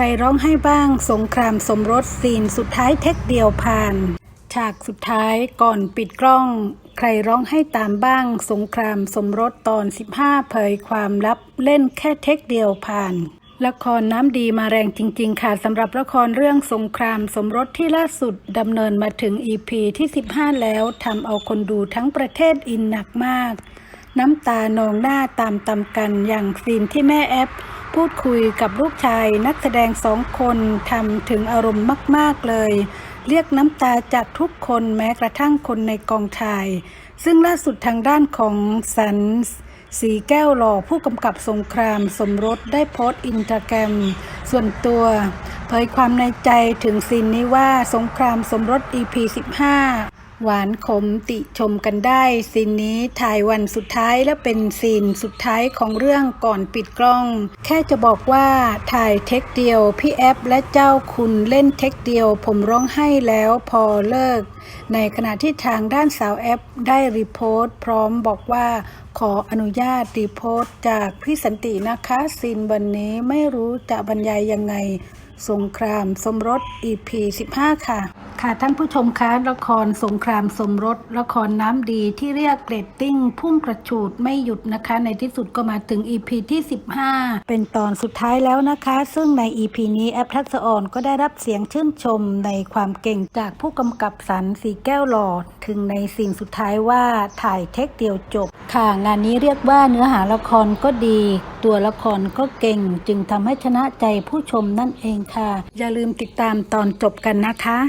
รร้องให้บ้าง สงครามสมรสซีนสุดท้ายเทคเดียวผ่าน ฉากสุดท้ายก่อนปิดกล้อง ใครร้องให้ตามบ้าง สงครามสมรสตอน 15 เผยความลับเล่นแค่เทคเดียวผ่านละครน้ำดีมาแรงจริง ๆ ค่ะสำหรับละครเรื่องสงครามสมรสที่ล่าสุดดำเนินมาถึง EP ที่ 15 แล้วทำเอาคนดูทั้งประเทศอินหนักมาก น้ำตานองหน้าตามตำกันอย่างซีนที่แม่แอป พูดคุยกับลูกชายนักแสดงสองคนทำถึงอารมณ์มาก ๆ เลย เรียกน้ำตาจากทุกคนแม้กระทั่งคนในกองถ่าย ซึ่งล่าสุดทางด้านของสันสีแก้วหล่อผู้กำกับสงครามสมรสได้โพสต์อินสตาแกรมส่วนตัวเผยความในใจถึงซีนนี้ว่าสงครามสมรส EP 15 หวานขมติชมกันได้ซีนนี้ถ่ายวันสุดท้ายและเป็นซีนสุดท้ายของเรื่องก่อนปิดกล้อง แค่จะบอกว่าถ่ายเทคเดียว พี่แอฟและเจ้าคุณเล่นเทคเดียว ผมร้องไห้แล้วพอเลิก ในขณะที่ทางด้านสาวแอปได้รีโพสต์พร้อมบอกว่าขออนุญาตรีโพสต์จากพี่สันตินะคะซีนวันนี้ไม่รู้จะบรรยายยังไง สงครามสมรส EP 15 ค่ะ ค่ะท่านผู้ชมคะละครสงครามสมรสละครน้ำดีที่เรียกเกรตติ้ง พุ่งกระฉูดไม่หยุดนะคะ ในที่สุดก็มาถึง EP ที่ 15 เป็นตอนสุดท้ายแล้วนะคะ ซึ่งใน EP นี้แอปทักษออนก็ได้รับเสียงชื่นชมในความเก่งจากผู้กำกับสรรสีแก้วหล่อถึงในสิ่งสุดท้ายว่าถ่ายเทคเดียวจบ ค่ะ งานนี้เรียกว่าเนื้อหาละครก็ดี ตัวละครก็เก่ง จึงทำให้ชนะใจผู้ชมนั่นเองค่ะ อย่าลืมติดตามตอนจบกันนะคะ